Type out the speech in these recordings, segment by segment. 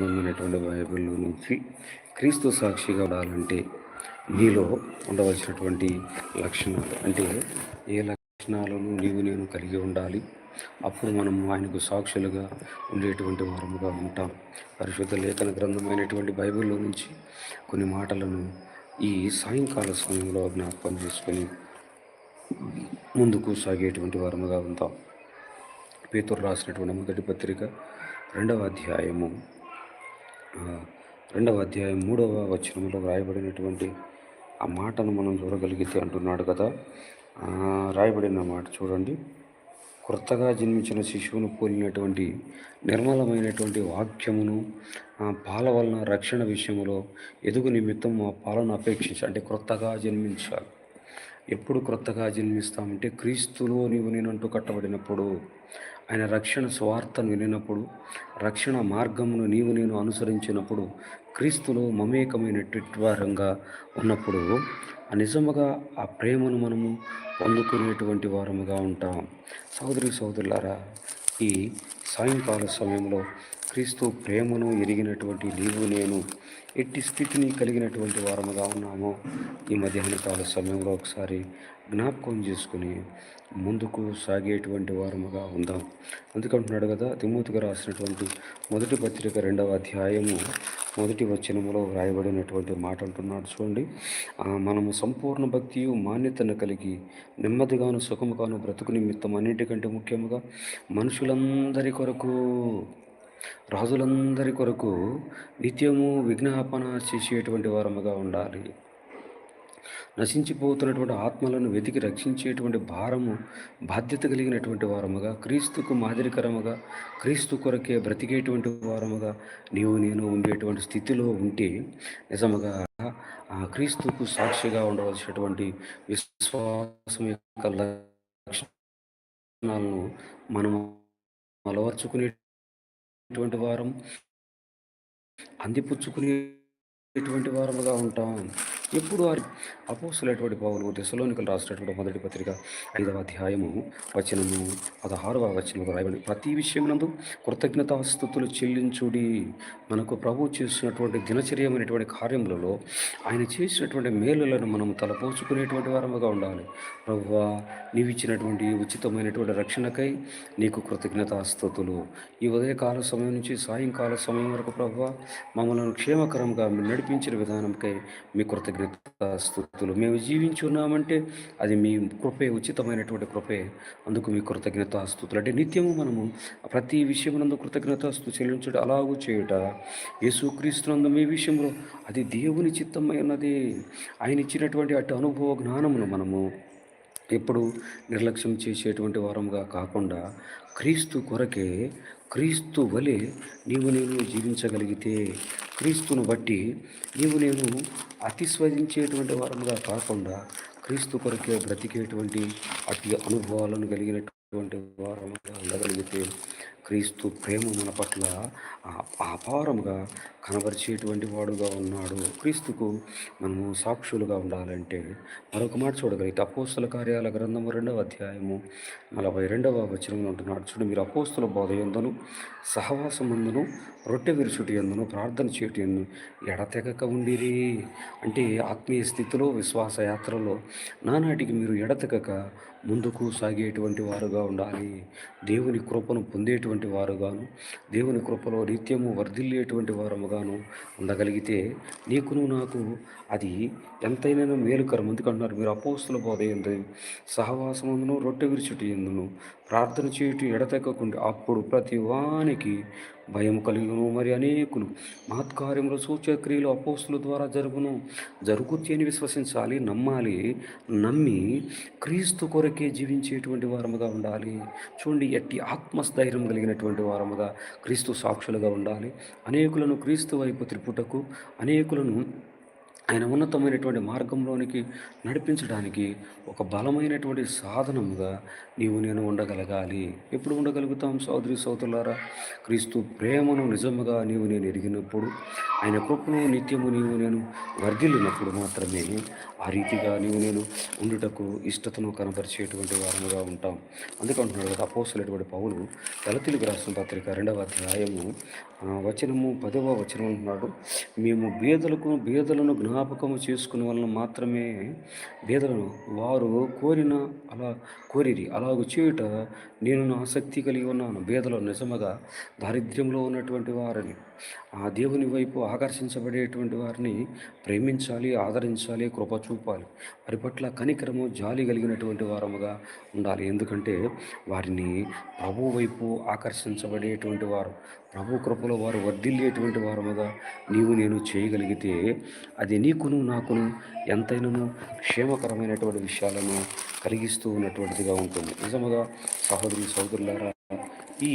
ఉన్నటువంటి బైబిల్ నుంచి క్రీస్తు సాక్షిగా ఉండాలంటే నీలో ఉండవలసినటువంటి లక్షణాలు అంటే ఏ లక్షణాలను నీవు నేను కలిగి ఉండాలి? అప్పుడు మనం ఆయనకు సాక్షులుగా ఉండేటువంటి వారముగా ఉంటాం. పరిశుద్ధ లేఖన గ్రంథమైనటువంటి బైబిల్లో నుంచి కొన్ని మాటలను ఈ సాయంకాల సమయంలో జ్ఞాపకం చేసుకొని ముందుకు సాగేటువంటి వారముగా ఉంటాం. పేతురు రాసినటువంటి మొదటి పత్రిక రెండవ అధ్యాయము రెండవ అధ్యాయం మూడవ వచనంలో రాయబడినటువంటి ఆ మాటను మనం చూడగలిగితే అంటున్నాడు కదా. రాయబడిన మాట చూడండి. కొత్తగా జన్మించిన శిశువును పోలినటువంటి నిర్మలమైనటువంటి వాక్యమును ఆ పాల వలన రక్షణ విషయంలో ఎదుగు నిమిత్తం ఆ పాలను అపేక్షించి అంటే క్రొత్తగా జన్మించాలి ఎప్పుడు క్రొత్తగా జన్మిస్తామంటే క్రీస్తులో నీవు నేనంటూ కట్టబడినప్పుడు ఆయన రక్షణ స్వార్థను వినినప్పుడు రక్షణ మార్గమును నీవు నేను అనుసరించినప్పుడు క్రీస్తులో మమేకమైనటువంటి వారంగా ఉన్నప్పుడు ఆ నిజముగా ఆ ప్రేమను మనము పొందుకునేటువంటి వారముగా ఉంటాం. సోదరి సోదరులారా ఈ సాయంకాల సమయంలో క్రీస్తు ప్రేమను ఎరిగినటువంటి నీవు నేను ఎట్టి స్థితిని కలిగినటువంటి వారముగా ఉన్నామో. ఈ మధ్యాహ్న కాల సమయంలో ఒకసారి జ్ఞాపకం చేసుకుని ముందుకు సాగేటువంటి వారముగా ఉందాం. అందుకంటున్నాడు కదా తిమోతిగా రాసినటువంటి మొదటి పత్రిక రెండవ అధ్యాయము మొదటి వచనములో వ్రాయబడినటువంటి మాట అంటున్నాడు చూడండి. మనము సంపూర్ణ భక్తియు మాన్యతను కలిగి నెమ్మదిగాను సుఖముగాను బ్రతుకు నిమిత్తం అన్నిటికంటే ముఖ్యముగా మనుషులందరి కొరకు రాజులందరి కొరకు నిత్యము విజ్ఞాపన చేసేటువంటి వారముగా ఉండాలి. నశించిపోతున్నటువంటి ఆత్మలను వెతికి రక్షించేటువంటి భారము బాధ్యత కలిగినటువంటి వారముగా క్రీస్తుకు మాదిరికరముగా క్రీస్తు కొరకే బ్రతికేటువంటి వారముగా నీవు నేను ఉండేటువంటి స్థితిలో ఉంటే నిజముగా ఆ క్రీస్తుకు సాక్షిగా ఉండవలసినటువంటి విశ్వాసం యొక్క లక్షణాలను మనము అలవర్చుకునేటువంటి వారం అందిపుచ్చుకునేటువంటి వారముగా ఉంటాం. ఎప్పుడు వారి అపోసులైనటువంటి పౌలు దశలోనికలు రాసినటువంటి మొదటి పత్రిక ఐదవ అధ్యాయము వచనము పదహారవ వచనము రాయబడి ప్రతి విషయమునందు కృతజ్ఞతాస్థుతులు చెల్లించుడి. మనకు ప్రభు చేసినటువంటి దినచర్యమైనటువంటి కార్యములలో ఆయన చేసినటువంటి మేలులను మనం తలపోచుకునేటువంటి వారముగా ఉండాలి. ప్రభువా నీవు ఇచ్చినటువంటి ఉచితమైనటువంటి రక్షణకై నీకు కృతజ్ఞతాస్థుతులు ఈ ఉదయకాల సమయం నుంచి సాయంకాల సమయం వరకు ప్రభు మమ్మల్ని క్షేమకరంగా నడిపించిన విధానంకై మీ కృతజ్ఞతాస్థుతులు మేము జీవించి ఉన్నామంటే అది మీ కృపే ఉచితమైనటువంటి కృపే. అందుకు మీ కృతజ్ఞతాస్థుతులు అంటే నిత్యము మనము ప్రతి విషయమునందు కృతజ్ఞతాస్తు చెల్లించుట అలాగూ చేయుట. యేసుక్రీస్తునందు మీ విషయంలో అది దేవుని చిత్తమై ఉన్నది. ఆయన ఇచ్చినటువంటి అటు అనుభవ జ్ఞానమును మనము ఎప్పుడు నిర్లక్ష్యం చేసేటువంటి వారంగా కాకుండా క్రీస్తు కొరకే క్రీస్తు వలె నీవు నేను జీవించగలిగితే క్రీస్తును బట్టి నీవు నేను అతిస్వదించేటువంటి వారముగా కాకుండా క్రీస్తు కొరకే బ్రతికేటువంటి అతి అనుభవాలను కలిగినటువంటి వారముగా ఉండగలిగితే క్రీస్తు ప్రేమ మన పట్ల అపారముగా కనబరిచేటువంటి వాడుగా ఉన్నాడు. క్రీస్తుకు మనము సాక్షులుగా ఉండాలంటే మరొక మాట చూడగలిగితే అపోస్తుల కార్యాల గ్రంథము రెండవ అధ్యాయము నలభై రెండవ వచనంలో ఉంటున్నాడు. చూడు మీరు అపోస్తుల బోధ ఎందును సహవాసమందును రొట్టె విరుచుటి ఎందును ప్రార్థన చేయటి ఎందు ఎడతెగక ఉండిరి. అంటే ఆత్మీయ స్థితిలో విశ్వాస యాత్రలో నానాటికి మీరు ఎడతెగక ముందుకు సాగేటువంటి వారుగా ఉండాలి. దేవుని కృపను పొందేటువంటి వారుగాను దేవుని కృపలో నిత్యము వర్ధిల్లేటువంటి వారముగాను ఉండగలిగితే నీకును నాకు అది ఎంతైనా మేలుకరం. ఎందుకంటున్నారు మీరు అపోస్తుల బోధ ఎందు సహవాసమందును రొట్టె విరుచుటి ఎందును? ప్రార్థన చేయుట ఎడతెక్కకుండా అప్పుడు ప్రతి వానికి భయం కలిగిను మరి అనేకులు. మహత్కార్యములు సూచక్రియలు అపోస్తుల ద్వారా జరుగును. జరుగుతాయి అని విశ్వసించాలి నమ్మాలి నమ్మి క్రీస్తు కొరకే జీవించేటువంటి వారముగా ఉండాలి. చూడండి ఎట్టి ఆత్మస్థైర్యం కలిగినటువంటి వారముగా క్రీస్తు సాక్షులుగా ఉండాలి. అనేకులను క్రీస్తు వైపు త్రిపుటకు అనేకులను ఆయన ఉన్నతమైనటువంటి మార్గంలోనికి నడిపించడానికి ఒక బలమైనటువంటి సాధనముగా నీవు నేను ఉండగలగాలి. ఎప్పుడు ఉండగలుగుతాం సోదరి సోదరులారా? క్రీస్తు ప్రేమను నిజముగా నీవు నేను ఎరిగినప్పుడు ఆయన కృపను నిత్యము నీవు నేను వర్ధిల్లినప్పుడు మాత్రమే ఆ రీతిగా నీవు నేను ఉండుటకు ఇష్టతను కనపరిచేటువంటి వారముగా ఉంటాం. అందుకంటున్నాడు కదా అపోసలేటువంటి పౌలు దళితులకు రాసిన పత్రిక రెండవ అధ్యాయము వచనము పదవ వచనం అంటున్నాడు మేము బీదలకు బీదలను జ్ఞాపకము చేసుకునే వలన మాత్రమే బీదలను వారు కోరిన అలా కోరిరి. అలాగ చేయుట నేను ఆసక్తి కలిగి ఉన్నాను బీదలో నిజముగా దారిద్ర్యంలో ఉన్నటువంటి వారిని ఆ దేవుని వైపు ఆకర్షించబడేటువంటి వారిని ప్రేమించాలి ఆదరించాలి కృప చూపాలి. వారి పట్ల కనికరము జాలి కలిగినటువంటి వారముగా ఉండాలి. ఎందుకంటే వారిని ప్రభు వైపు ఆకర్షించబడేటువంటి వారు ప్రభు కృపలో వారు వర్ధిల్లేటువంటి వారముగా నీవు నేను చేయగలిగితే అది నీకును నాకును ఎంతైనాను క్షేమకరమైనటువంటి విషయాలను కలిగిస్తూ ఉన్నటువంటిదిగా ఉంటుంది. నిజముగా సహోదరి సహోదరులారా ఈ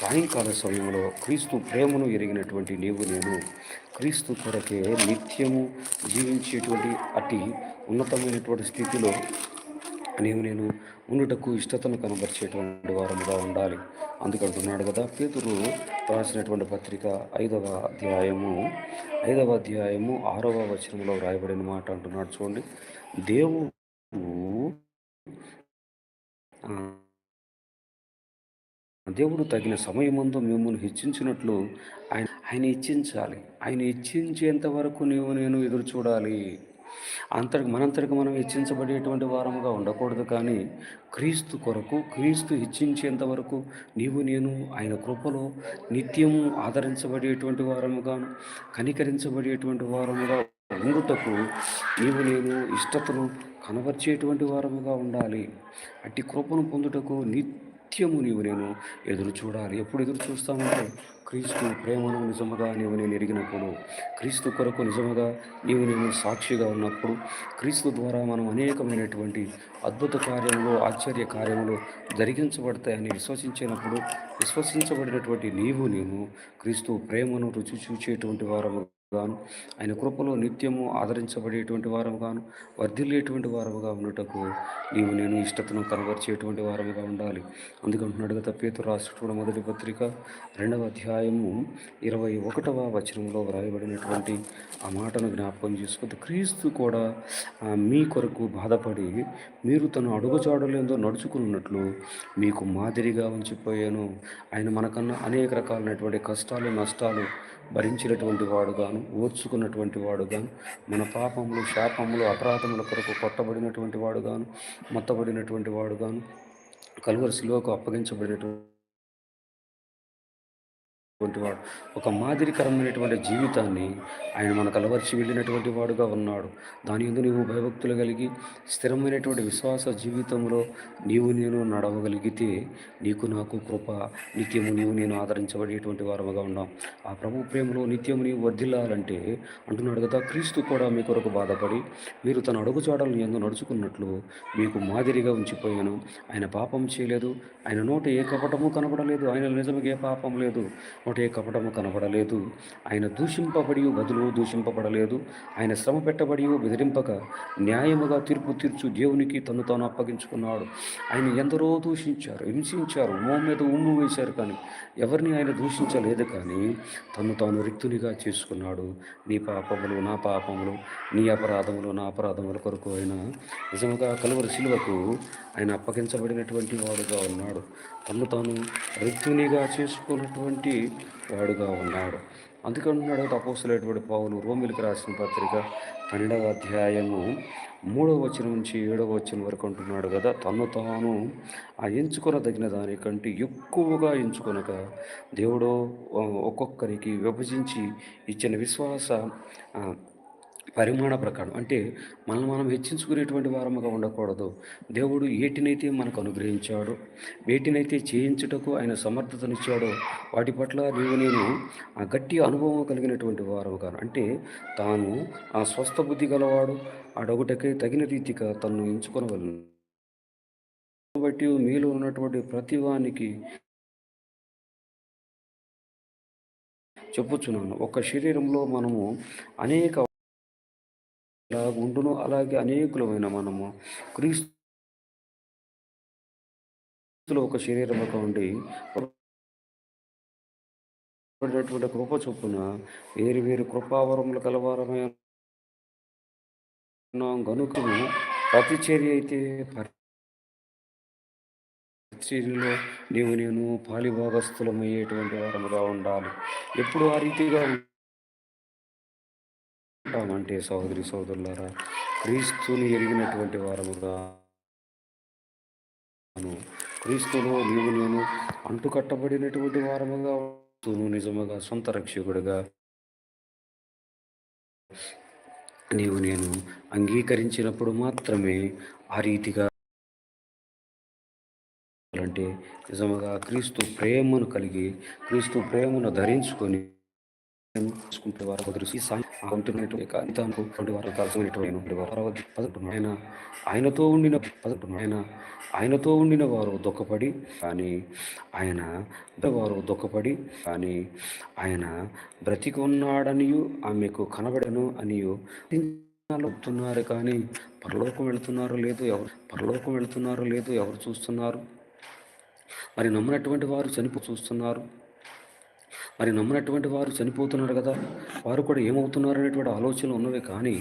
సాయంకాల సమయంలో క్రీస్తు ప్రేమను ఎరిగినటువంటి నీవు నేను క్రీస్తు కొరకే నిత్యము జీవించేటువంటి అతి ఉన్నతమైనటువంటి స్థితిలో నీవు నేను ఉండుటకు ఇష్టతను కనబరిచేటువంటి వారముగా ఉండాలి. అందుకంటున్నాడు కదా పేతురు రాసినటువంటి పత్రిక ఐదవ అధ్యాయము ఐదవ అధ్యాయము ఆరవ వచనంలో వ్రాయబడిన మాట అంటున్నాడు చూడండి. దేవుడు దేవుడు తగిన సమయమందు మిమ్మల్ని హెచ్చించినట్లు ఆయన ఆయన హెచ్చించాలి. ఆయన హెచ్చించేంత వరకు నీవు నేను ఎదురు చూడాలి. అంతటికి మనంతటికి మనం హెచ్చించబడేటువంటి వారముగా ఉండకూడదు కానీ క్రీస్తు కొరకు క్రీస్తు హెచ్చించేంత వరకు నీవు నేను ఆయన కృపలో నిత్యము ఆదరించబడేటువంటి వారముగాను కనికరించబడేటువంటి వారముగా ఉండుటకు నీవు నేను ఇష్టతను కనబర్చేటువంటి వారముగా ఉండాలి. అట్టి కృపను పొందుటకు నిత్యము నీవు నేను ఎదురు చూడాలి. ఎప్పుడు ఎదురు చూస్తామంటే క్రీస్తు ప్రేమను నిజముగా నీవు నేను ఎరిగినప్పుడు క్రీస్తు కొరకు నిజముగా నీవు నేను సాక్షిగా ఉన్నప్పుడు క్రీస్తు ద్వారా మనం అనేకమైనటువంటి అద్భుత కార్యములు ఆశ్చర్య కార్యములు జరిగించబడతాయని విశ్వసించినప్పుడు విశ్వసించబడినటువంటి నీవు నేను క్రీస్తు ప్రేమను రుచి చూచేటువంటి వారము గాను ఆయన కృపలో నిత్యము ఆదరించబడేటువంటి వారము గాను వర్ధిల్లేటువంటి వారముగా ఉన్నటకు నీవు నేను ఇష్టతను కనబరిచేటువంటి వారముగా ఉండాలి. అందుకంటున్నాడు కదా పేతు రాష్ట్రుడు మొదటి పత్రిక రెండవ అధ్యాయము ఇరవై ఒకటవ వచనంలో వ్రాయబడినటువంటి ఆ మాటను జ్ఞాపకం చేసుకుంటే క్రీస్తు కూడా మీ కొరకు బాధపడి మీరు తను అడుగుజాడలేందో నడుచుకున్నట్లు మీకు మాదిరిగా ఉంచిపోయాను. ఆయన మనకన్నా అనేక రకాలైనటువంటి కష్టాలు నష్టాలు భరించినటువంటి వాడుగాను ఓర్చుకున్నటువంటి వాడుగాను. మన పాపములు శాపములు అపరాధముల కొరకు కొట్టబడినటువంటి వాడుగాను మొత్తబడినటువంటి వాడుగాను కలువరిశిలోకి అప్పగించబడినటువంటి వాడు. ఒక మాదిరికరమైనటువంటి జీవితాన్ని ఆయన మనకు అలవర్చి వెళ్ళినటువంటి వాడుగా ఉన్నాడు. దాని ఎందు నీవు భయభక్తులు కలిగి స్థిరమైనటువంటి విశ్వాస జీవితంలో నీవు నేను నడవగలిగితే నీకు నాకు కృప నిత్యము నీవు నేను ఆదరించబడేటువంటి వారముగా ఉన్నాం. ఆ ప్రభు ప్రేమలో నిత్యము నీవు వర్ధిల్లాలంటే అంటున్నాడు కదా క్రీస్తు కూడా మీ కొరకు బాధపడి మీరు తన అడుగుచాడలను ఎందు నడుచుకున్నట్లు మీకు మాదిరిగా ఉంచిపోయాను. ఆయన పాపం చేయలేదు ఆయన నోట ఏ కపటము కనపడలేదు ఆయన నిజంగా ఏ పాపం లేదు. ఒకటే కపటము కనబడలేదు. ఆయన దూషింపబడి బదులు దూషింపబడలేదు. ఆయన శ్రమ పెట్టబడి బెదిరింపక న్యాయముగా తీర్పు తీర్చు దేవునికి తను తాను అప్పగించుకున్నాడు. ఆయన ఎందరో దూషించారు హింసించారు ఉమ్మ మీద ఉమ్ము వేశారు కానీ ఎవరిని ఆయన దూషించలేదు కానీ తను తాను రిక్తునిగా చేసుకున్నాడు. నీ పాపములు నా పాపములు నీ అపరాధములు నా అపరాధముల కొరకు ఆయన నిజముగా కలువరి శిలువకు ఆయన అప్పగించబడినటువంటి వాడుగా ఉన్నాడు. తను తాను రిక్తునిగా చేసుకున్నటువంటి వాడుగా ఉన్నాడు. అందుకంటున్నాడు తపోసులేటువంటి పావులు రోమిలికి రాసిన పత్రిక పన్నెండవ అధ్యాయము మూడవ వచ్చిన నుంచి ఏడవ వచ్చిన వరకు అంటున్నాడు కదా తను తాను ఆ ఎంచుకొనదగిన దానికంటే ఎక్కువగా ఎంచుకొనక దేవుడు ఒక్కొక్కరికి విభజించి ఇచ్చిన విశ్వాస పరిమాణ ప్రకారం. అంటే మనం మనం హెచ్చించుకునేటువంటి వారముగా ఉండకూడదు. దేవుడు ఏటినైతే మనకు అనుగ్రహించాడో వేటినైతే చేయించుటకు ఆయన సమర్థతనిచ్చాడో వాటి పట్ల నీవు నేను ఆ గట్టి అనుభవం కలిగినటువంటి వారముగా అంటే తాను ఆ స్వస్థ బుద్ధి గలవాడు అడొకటకై తగిన రీతిగా తను ఎంచుకొనవలను. బట్టి మీలో ఉన్నటువంటి ప్రతివానికి చెప్పుచున్నాను. ఒక శరీరంలో మనము అనేక ఉండును అలాగే అనేకులమైన మనము క్రీస్తులో ఒక శరీరముగా ఉండి పడినటువంటి కృప చొప్పున వేరు వేరు కృపావరములు కలవారమైన గనుక ప్రతి చర్య అయితే చర్యలో నీవు నేను పాలిభాగస్థులమయ్యేటువంటి వారముగా ఉండాలి. ఎప్పుడు ఆ రీతిగా ఉంటామంటే సహోదరి సోదరులారా క్రీస్తుని ఎరిగినటువంటి వారముగా క్రీస్తులో నీవు నేను అంటుకట్టబడినటువంటి వారముగా నిజముగా సొంత రక్షకుడిగా నీవు నేను అంగీకరించినప్పుడు మాత్రమే ఆ రీతిగా అంటే నిజముగా క్రీస్తు ప్రేమను కలిగి క్రీస్తు ప్రేమను ధరించుకొని చూసుకుంటే వారు కుదిరి ఉంటున్నటువంటి వారు కాల్సినటువంటి వారు. ఆయన ఆయనతో ఉండిన ఆయన ఆయనతో ఉండిన వారు దుఃఖపడి కానీ ఆయన వారు దుఃఖపడి కానీ ఆయన బ్రతికి ఉన్నాడనియు ఆమెకు కనబడను అనియు. వెళ్తున్నారు కానీ పరలోకం వెళుతున్నారో లేదు ఎవరు పరలోకం వెళుతున్నారో లేదు ఎవరు చూస్తున్నారు? మరి నమ్మినటువంటి వారు చనిపో చూస్తున్నారు. మరి నమ్మినటువంటి వారు చనిపోతున్నారు కదా. వారు కూడా ఏమవుతున్నారు అనేటువంటి ఆలోచనలు ఉన్నవి కానీ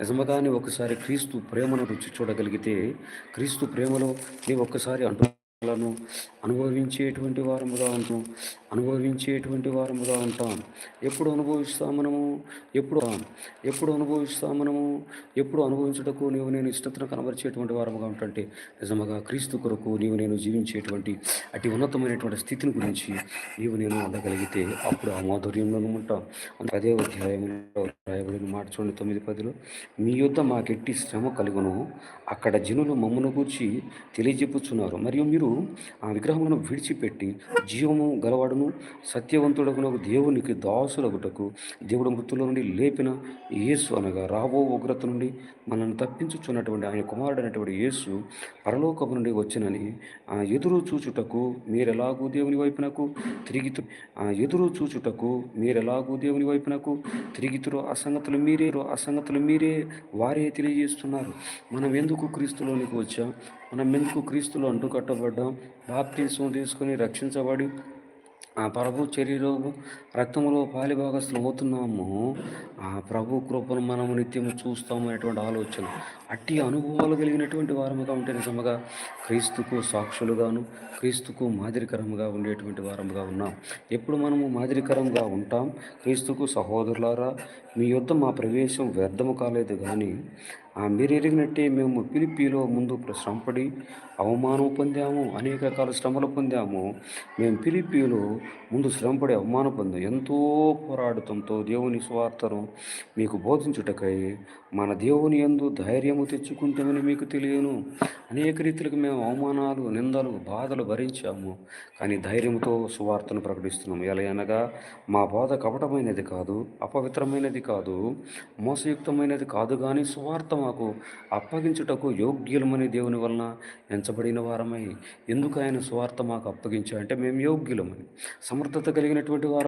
నిజముగానే ఒకసారి క్రీస్తు ప్రేమను రుచి చూడగలిగితే క్రీస్తు ప్రేమలో నీవు ఒక్కసారి అంటు లను అనుభవించేటువంటి వారముగా ఉంటాం అనుభవించేటువంటి వారముగా ఉంటాం ఎప్పుడు అనుభవిస్తాం మనము? ఎప్పుడు ఎప్పుడు అనుభవిస్తాం మనము? ఎప్పుడు అనుభవించటకు నీవు నేను ఇష్టతను కనబరిచేటువంటి వారముగా ఉంటుంటే నిజముగా క్రీస్తు కొరకు నీవు నేను జీవించేటువంటి అతి ఉన్నతమైనటువంటి స్థితిని గురించి నీవు నేను ఉండగలిగితే అప్పుడు ఆ మాధుర్యంలోనూ ఉంటాం అదే అధ్యాయంలో రాయబడిన మాట చూడండి తొమ్మిది పదిలో. మీ యుద్ధ మాకెట్టి శ్రమ కలుగును. అక్కడ జనులు మమ్మను గూర్చి తెలియజెప్పుచున్నారు. మరియు మీరు ఆ విగ్రహములను విడిచిపెట్టి జీవము గలవాడును సత్యవంతుడకును దేవునికి దాసులగుటకు దేవుడు మృతుల నుండి లేపిన యేసు అనగా రాబో ఉగ్రత నుండి మనల్ని తప్పించుచున్నటువంటి ఆయన కుమారుడు అనేటువంటి యేసు పరలోకము నుండి వచ్చినని ఆ ఎదురు చూచుటకు మీరెలాగూ దేవుని వైపునకు తిరిగితు ఆ ఎదురు చూచుటకు మీరెలాగూ దేవుని వైపునకు తిరిగితురు అసంగతులు మీరే అసంగతులు మీరే వారే తెలియజేస్తున్నారు. మనం ఎందుకు క్రీస్తులోనికి వచ్చాం? మనం ఎందుకు క్రీస్తులో అంటుకట్టబడ్డాం? బాప్తీసం తీసుకుని రక్షించబడి ఆ ప్రభు చర్యలో రక్తంలో పాలిభాగస్తులు అవుతున్నాము. ఆ ప్రభు కృపను మనము నిత్యము చూస్తాము అనేటువంటి ఆలోచన. అట్టి అనుభవాలు కలిగినటువంటి వారముగా ఉంటే నిజముగా క్రీస్తుకు సాక్షులుగాను క్రీస్తుకు మాదిరికరంగా ఉండేటువంటి వారముగా ఉన్నాం. ఎప్పుడు మనము మాదిరికరంగా ఉంటాం? క్రీస్తుకు సహోదరులారా మీ యొద్ద మా ప్రవేశం వ్యర్థము కాలేదు కానీ మీరు ఎరిగినట్టే మేము పిలిపిలో ముందు శ్రమపడి అవమానం పొందాము అనేక రకాల శ్రమలు పొందాము. మేము పిలిపిలో ముందు శ్రమపడి అవమానం పొందాం. ఎంతో పోరాడుతంతో దేవుని స్వార్థను మీకు బోధించుటకై మన దేవుని ఎందు ధైర్యము తెచ్చుకుంటామని మీకు తెలియను. అనేక రీతిలకు మేము అవమానాలు నిందలు బాధలు భరించాము. కానీ ధైర్యంతో సువార్తను ప్రకటిస్తున్నాము. ఎలా అనగా మా బాధ కపటమైనది కాదు అపవిత్రమైనది కాదు మోసయుక్తమైనది కాదు కానీ సువార్త మాకు అప్పగించుటకు యోగ్యులమని దేవుని వలన ఎంచబడిన వారమై ఎందుకు ఆయన స్వార్థ మాకు అప్పగించా అంటే మేము యోగ్యులమని. సమర్థత కలిగినటువంటి వారు